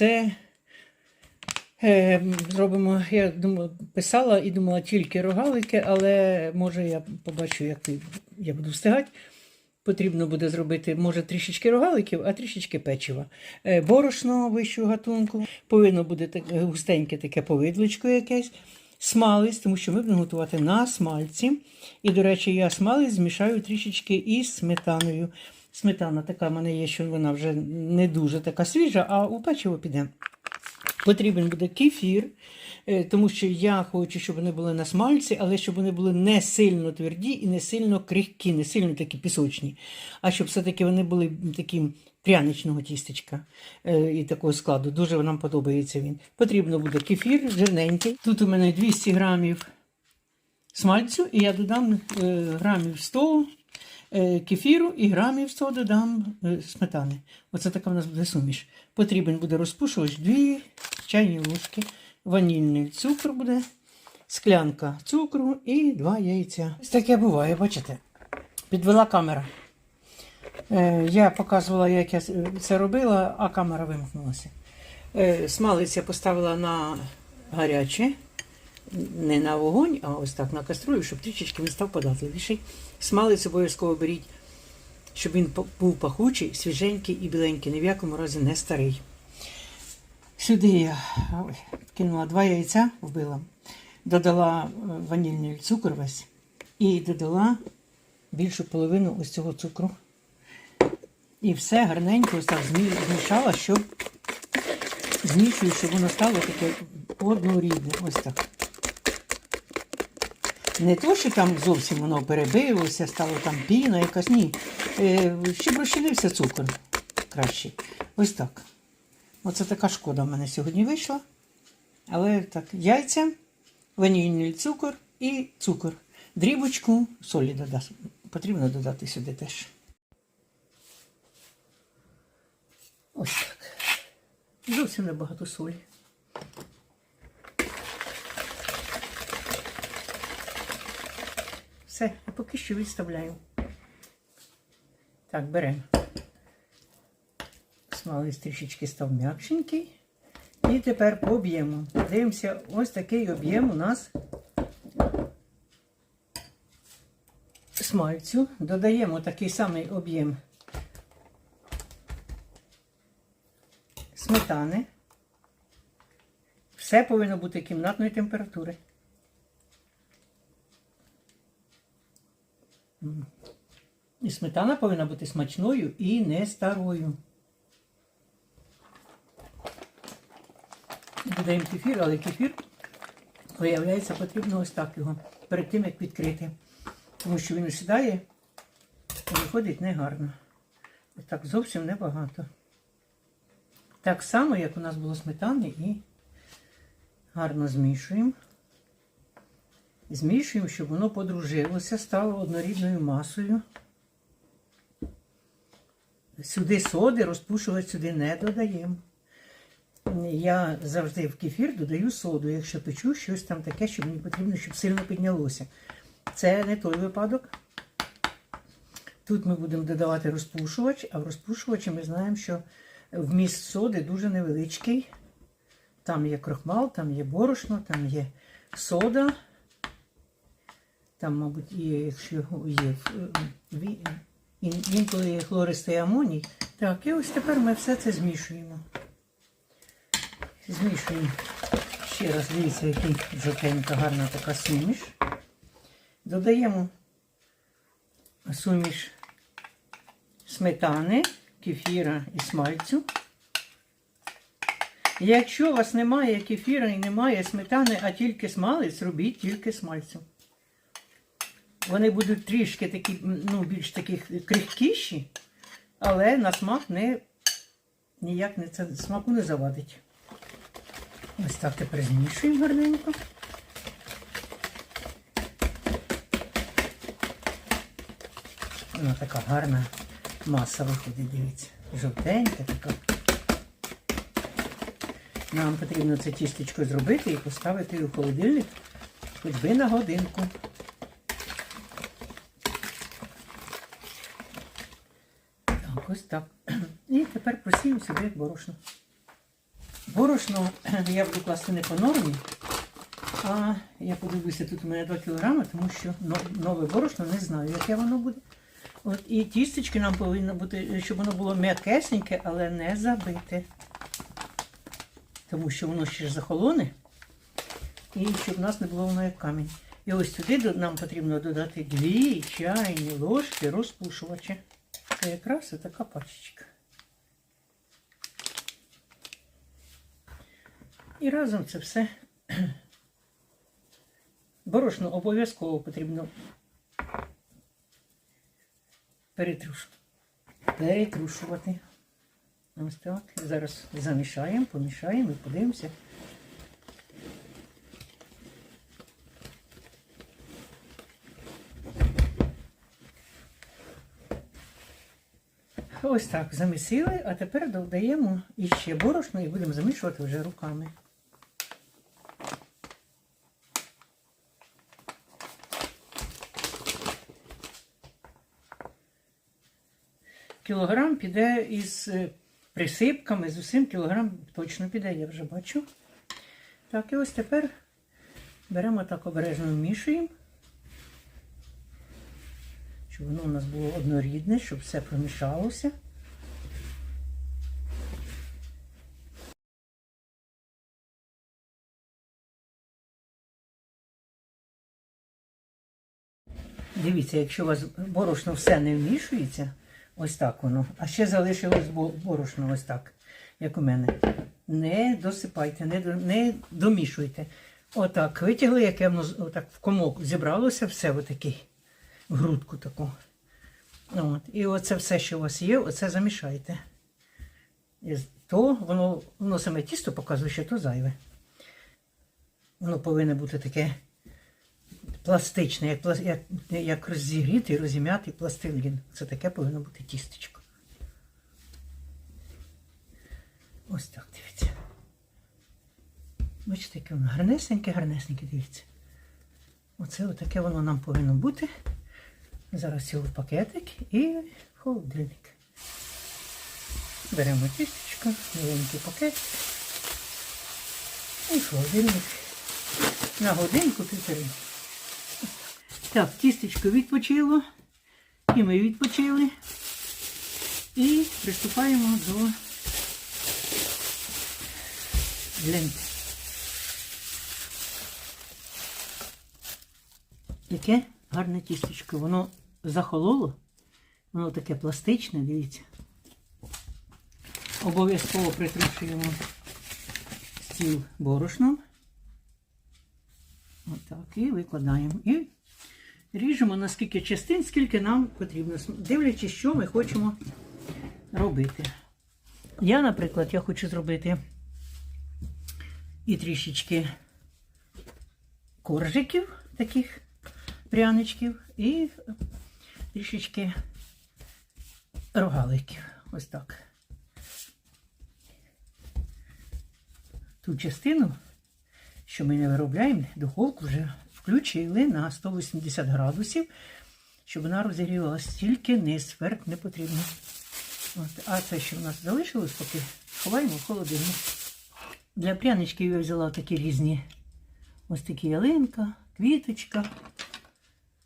це е, зробимо, я думаю, писала і думала тільки рогалики, але може я побачу, як я буду встигати. Потрібно буде зробити, може, трішечки рогаликів, а трішечки печива. Е, Борошно вищого гатунку. Повинно бути так- густеньке таке повидлочко якесь. Смалець, тому що ми будемо готувати на смальці. І, до речі, я смалець змішаю трішечки із сметаною. Сметана така в мене є, що вона вже не дуже така свіжа, а у печиво піде. Потрібен буде кефір, е, тому що я хочу, щоб вони були на смальці, але щоб вони були не сильно тверді і не сильно крихкі, не сильно такі пісочні, а щоб все-таки вони були такі пряничного тістечка е, і такого складу. Дуже нам подобається він. Потрібно буде кефір жирненький. Тут у мене 200 грамів смальцю, і я додам е, грамів 100 е, кефіру і грамів 100 додам е, сметани. Оце така в нас буде суміш. Потрібен буде розпушувач 2 чайні ложки, ванільний цукор буде, склянка цукру і 2 яйця. Ось таке буває, бачите? Підвела камера. Е, Я показувала, як я це робила, а камера вимкнулася. Е, Смалець я поставила на гаряче, не на вогонь, а ось так на каструлю, щоб трішечки він став податливіший. Смалець обов'язково беріть, щоб він був пахучий, свіженький і біленький, ні в якому разі не старий. Сюди я кинула два яйця, вбила, додала е, ванільний цукор весь і додала більшу половину ось цього цукру. І все гарненько ось так змішала, щоб змішую, щоб воно стало таке однорідне. Ось так. Не то, що там зовсім воно перебилося, стало там піна якась, ні. Е, щоб розчинився цукор краще. Ось так. Оце така шкода в мене сьогодні вийшла. Але так, яйця, ванільний цукор і цукор. Дрібочку солі додати. Потрібно додати сюди теж. Ось так. Зовсім небагато солі. Все, і поки що відставляю. Так, беремо. Смалець трішечки став м'якшенький. І тепер по об'єму. Дивимося, ось такий об'єм у нас смальцю. Додаємо такий самий об'єм сметани. Все повинно бути кімнатної температури. І сметана повинна бути смачною і не старою. Додаємо кефір, але кефір, виявляється, потрібно ось так його перед тим, як відкрити. Тому що він осідає і виходить негарно. Ось так зовсім небагато. Так само, як у нас було сметани, і гарно змішуємо. Змішуємо, щоб воно подружилося, стало однорідною масою. Сюди соди, розпушувати сюди не додаємо. Я завжди в кефір додаю соду, якщо печу щось там таке, що мені потрібно, щоб сильно піднялося. Це не той випадок. Тут ми будемо додавати розпушувач, а в розпушувачі ми знаємо, що вміст соди дуже невеличкий. Там є крохмал, там є борошно, там є сода. Там, мабуть, є, якщо є інколи є хлористий амоній. Так, і ось тепер ми все це змішуємо. Змішуємо. Ще раз дивіться, який жовтенька гарна така суміш. Додаємо суміш сметани, кефіра і смальцю. Якщо у вас немає кефіра і немає сметани, а тільки смалець, робіть тільки смальцю. Вони будуть трішки такі, ну, більш таких крихкіші, але на смак не, ніяк не це смаку не завадить. Ось так тепер змішуємо гарненько. Вона така гарна маса виходить, дивіться. Жовтенька така. Нам потрібно це тістечко зробити і поставити у холодильник хоч би на годинку. Так, ось так. І тепер просіємо сюди борошно. Борошно я буду класти не по нормі, а я подивлюся, тут у мене 2 кг, тому що нове борошно не знаю, яке воно буде. От, і тістечки нам повинно бути, щоб воно було м'якесеньке, але не забите. Тому що воно ще ж захолоне. І щоб у нас не було воно як камінь. І ось сюди нам потрібно додати 2 чайні ложки розпушувача. Це якраз така пачечка. І разом це все. Борошно обов'язково потрібно перетрушувати. Ось так. Зараз замішаємо, помішаємо і подивимося. Ось так замісили, а тепер додаємо іще борошно і будемо замішувати вже руками. Кілограм піде із е, присипками, з усім кілограм точно піде, я вже бачу. Так, і ось тепер беремо так обережно вмішуємо, щоб воно у нас було однорідне, щоб все промішалося. Дивіться, якщо у вас борошно все не вмішується, ось так воно, а ще залишилось борошно ось так, як у мене. Не досипайте, не, не домішуйте. Отак, витягли, яке воно отак в комок зібралося, все отакий, в грудку таку. От. І оце все, що у вас є, оце замішайте. І то воно, воно саме тісто показує, що то зайве. Воно повинно бути таке пластичне, як, як, як розігрітий, розім'ятий пластилін. Це таке повинно бути тістечко. Ось так, дивіться. Бачите, яке воно гарнесеньке, гарнесеньке, дивіться. Оце отаке воно нам повинно бути. Зараз його в пакетик і в холодильник. Беремо тістечко, маленький пакет і в холодильник на годинку півтори. Так, тістечко відпочило, і ми відпочили. І приступаємо до ленти. Яке гарне тістечко. Воно захололо, воно таке пластичне, дивіться. Обов'язково притрушуємо стіл борошном. Отак, і викладаємо. Ріжемо наскільки частин, скільки нам потрібно, дивлячись, що ми хочемо робити. Я, наприклад, я хочу зробити і трішечки коржиків, таких пряничків, і трішечки рогаликів. Ось так. Ту частину що ми не виробляємо, духовку вже включили на 180 градусів, щоб вона розігрівалася тільки низ, верх не потрібно. От. А це, що в нас залишилось, поки ховаємо в холодильник. Для пряничків я взяла такі різні ось такі ялинка, квіточка,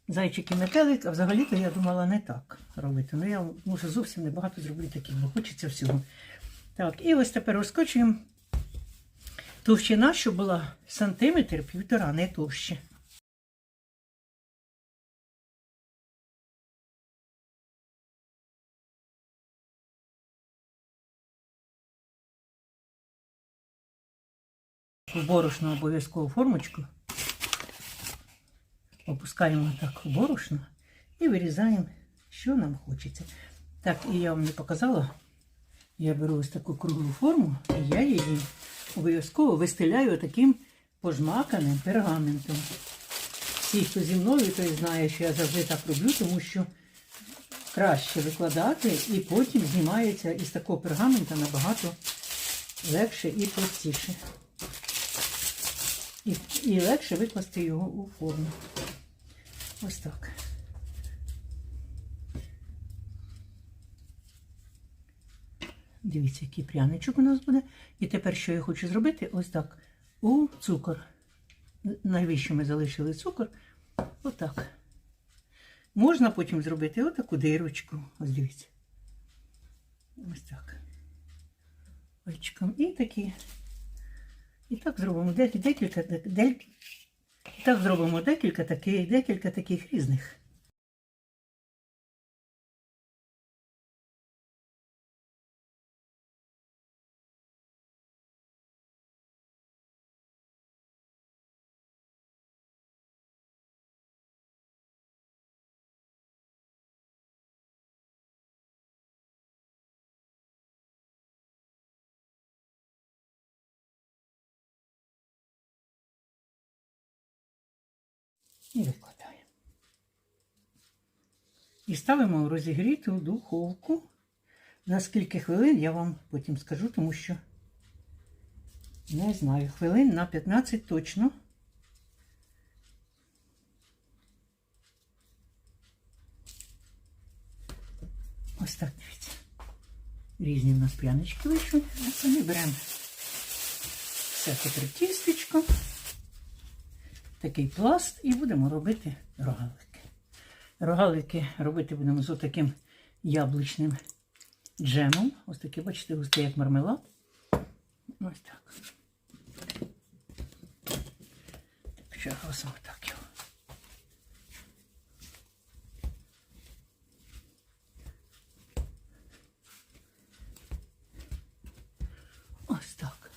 зайчик і метелик. А взагалі-то я думала не так робити. Ну я може зовсім небагато зроблю таких, бо хочеться всього. Так, і ось тепер розкочуємо Товщина, що була сантиметр півтора, не товще. В борошно обов'язково формочку. Опускаємо так в борошно і вирізаємо, що нам хочеться. Так, і я вам не показала. Я беру ось таку круглу форму, і я її обов'язково вистеляю таким пожмаканим пергаментом. Всі, хто зі мною, той знає, що я завжди так роблю, тому що краще викладати і потім знімається із такого пергамента набагато легше і простіше. І, і легше викласти його у форму. Ось так. Дивіться, який пряничок у нас буде. І тепер, що я хочу зробити, ось так. У цукор. Найвище ми залишили цукор. Отак. Можна потім зробити отаку дирочку. Ось дивіться. Ось так. Очком. І такі. І так зробимо декілька, декілька. Так зробимо декілька таких, декілька таких різних. І викладаємо. І ставимо в розігріту духовку. За скільки хвилин я вам потім скажу, тому що не знаю. Хвилин на 15 точно. Ось так дивіться. Різні в нас прянички вийшли. А Ми беремо все тепер тістечко такий пласт і будемо робити рогалики. Рогалики робити будемо з отаким яблучним джемом. Ось такий, бачите, густий як мармелад. Ось так. Що так його. Ось так.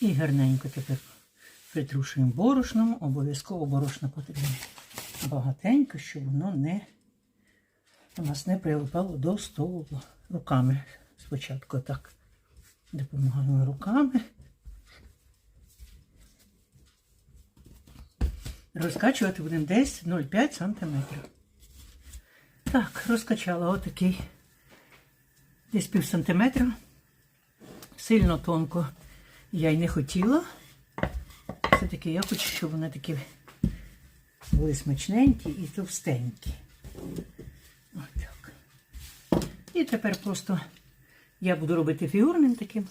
І гарненько тепер притрушуємо борошном, обов'язково борошно потрібно багатенько, щоб воно не у нас не прилипало до столу руками. Спочатку так допомагаємо руками. Розкачувати будемо десь 0,5 см. Так, розкачала отакий десь пів сантиметра. Сильно тонко я й не хотіла. Все-таки я хочу, щоб вони такі були смачненькі і товстенькі. Ось так. І тепер просто я буду робити фігурним таким.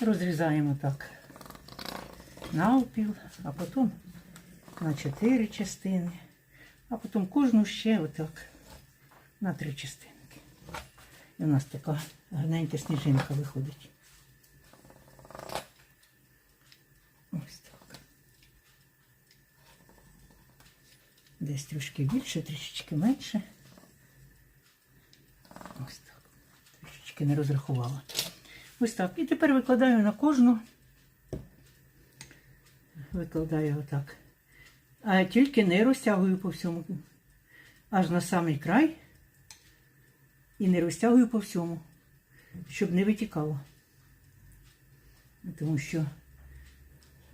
Розрізаємо так навпіл, а потім на чотири частини, а потім кожну ще отак на три частинки. І у нас така гарненька сніжинка виходить. Ось так. Десь трішки більше, трішечки менше. Ось так. Трішечки не розрахувала. Ось так. І тепер викладаю на кожну. Викладаю отак. А тільки не розтягую по всьому. Аж на самий край. І не розтягую по всьому, щоб не витікало. Тому що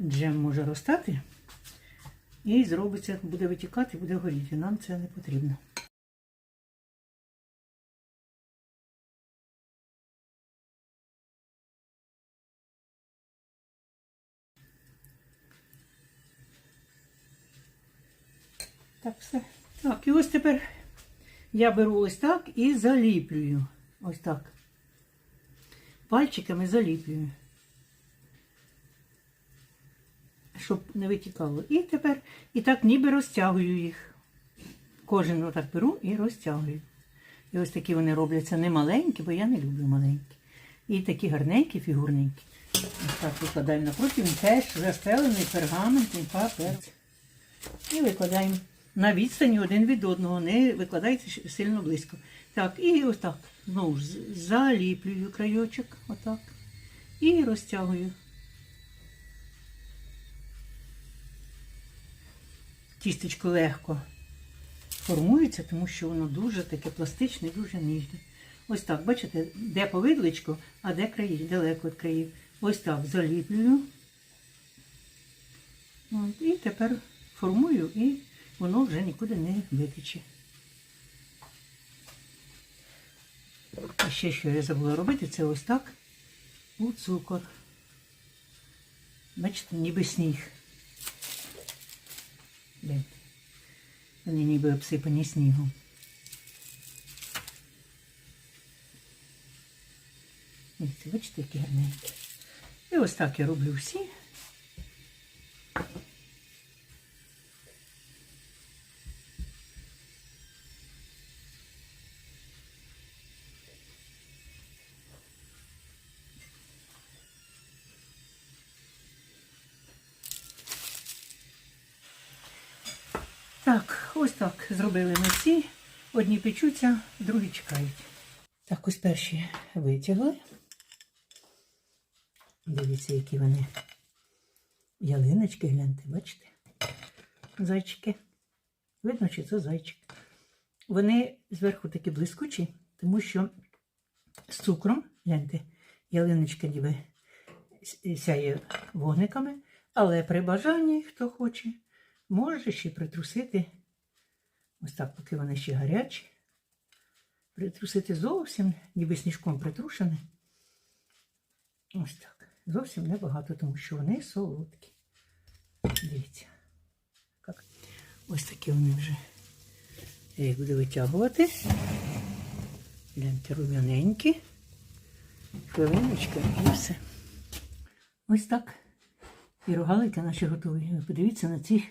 джем може розтати і зробиться, буде витікати, буде горіти. Нам це не потрібно. Так, все. Так, і ось тепер я беру ось так і заліплюю. Ось так. Пальчиками заліплюю. Щоб не витікало. І тепер і так ніби розтягую їх. Кожен отак беру і розтягую. І ось такі вони робляться не маленькі, бо я не люблю маленькі. І такі гарненькі, фігурненькі. Ось так викладаємо напроти, він теж застелений пергаментом папер. І викладаємо на відстані один від одного, не викладайте сильно близько. Так, і ось так. Знову ж заліплюю крайочок, отак. І розтягую. Тістечко легко формується, тому що воно дуже таке пластичне, дуже ніжне. Ось так, бачите, де повидличко, а де краї, далеко від країв. Ось так заліплюю. От, І тепер формую, і воно вже нікуди не витече. І ще що я забула робити, це ось так у цукор. Бачите, ніби сніг. Гляньте. Вони ніби обсипані снігом. Бачите, які гарненькі. І ось так я роблю всі. Так, ось так зробили ми всі. Одні печуться, другі чекають. Так, ось перші витягли. Дивіться, які вони ялиночки, гляньте, бачите? Зайчики. Видно, що це зайчик. Вони зверху такі блискучі, тому що з цукром, гляньте, ялиночка ніби сяє вогниками, але при бажанні, хто хоче, може ще притрусити, ось так, поки вони ще гарячі, притрусити зовсім, ніби сніжком притрушене. Ось так. Зовсім небагато, тому що вони солодкі. Дивіться. Як. Ось такі вони вже. Я їх буду витягувати. Гляньте, рум'яненькі. Хвилиночка і все. Ось так. І рогалики наші готові. Подивіться на цих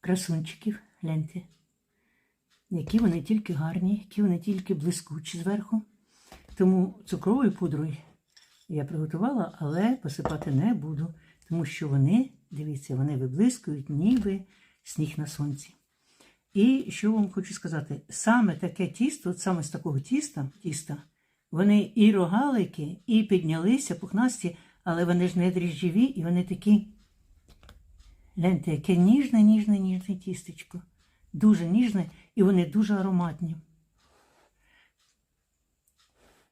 красунчиків. Гляньте. Які вони тільки гарні, які вони тільки блискучі зверху. Тому цукровою пудрою я приготувала, але посипати не буду, тому що вони, дивіться, вони виблискують, ніби сніг на сонці. І що вам хочу сказати, саме таке тісто, саме з такого тіста, тіста, вони і рогалики, і піднялися пухнасті, але вони ж не дріжджові, і вони такі, гляньте, яке ніжне, ніжне, ніжне тістечко. Дуже ніжне, і вони дуже ароматні.